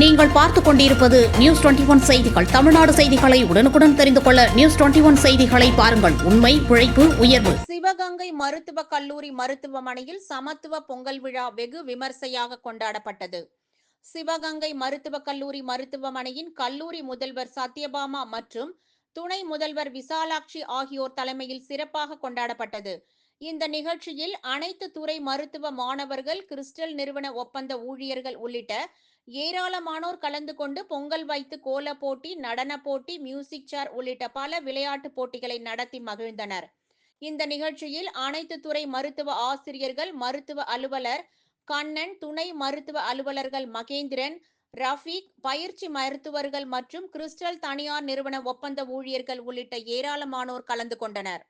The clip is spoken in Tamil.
நீங்கள் பார்த்துக் கொண்டிருப்பது நியூஸ் டுவெண்டி ஒன் செய்திகள். தமிழ்நாடு செய்திகளை உடனுக்குடன் தெரிந்து கொள்ள நியூஸ் டுவெண்டி ஒன் செய்திகளை பாருங்கள். உண்மை உழைப்பு உயர்வு. சிவகங்கை மருத்துவக் கல்லூரி மருத்துவமனையில் சமத்துவ பொங்கல் விழா வெகு விமர்சையாக கொண்டாடப்பட்டது. சிவகங்கை மருத்துவக் கல்லூரி மருத்துவமனையின் கல்லூரி முதல்வர் சத்யபாமா மற்றும் துணை முதல்வர் விசாலாட்சி ஆகியோர் தலைமையில் சிறப்பாக கொண்டாடப்பட்டது. இந்த நிகழ்ச்சியில் அனைத்து துறை மருத்துவ மாணவர்கள் கிறிஸ்டல் நிறுவன ஒப்பந்த ஊழியர்கள் உள்ளிட்ட ஏராளமானோர் கலந்து கொண்டு பொங்கல் வைத்து கோல போட்டி நடன போட்டி மியூசிக் சேர் உள்ளிட்ட பல விளையாட்டுப் போட்டிகளை நடத்தி மகிழ்ந்தனர். இந்த நிகழ்ச்சியில் அனைத்து துறை மருத்துவ ஆசிரியர்கள் மருத்துவ அலுவலர் கண்ணன் துணை மருத்துவ அலுவலர்கள் மகேந்திரன் ரஃபீக் பயிற்சி மருத்துவர்கள் மற்றும் கிறிஸ்டல் தனியார் நிறுவன ஒப்பந்த ஊழியர்கள் உள்ளிட்ட ஏராளமானோர் கலந்து கொண்டனர்.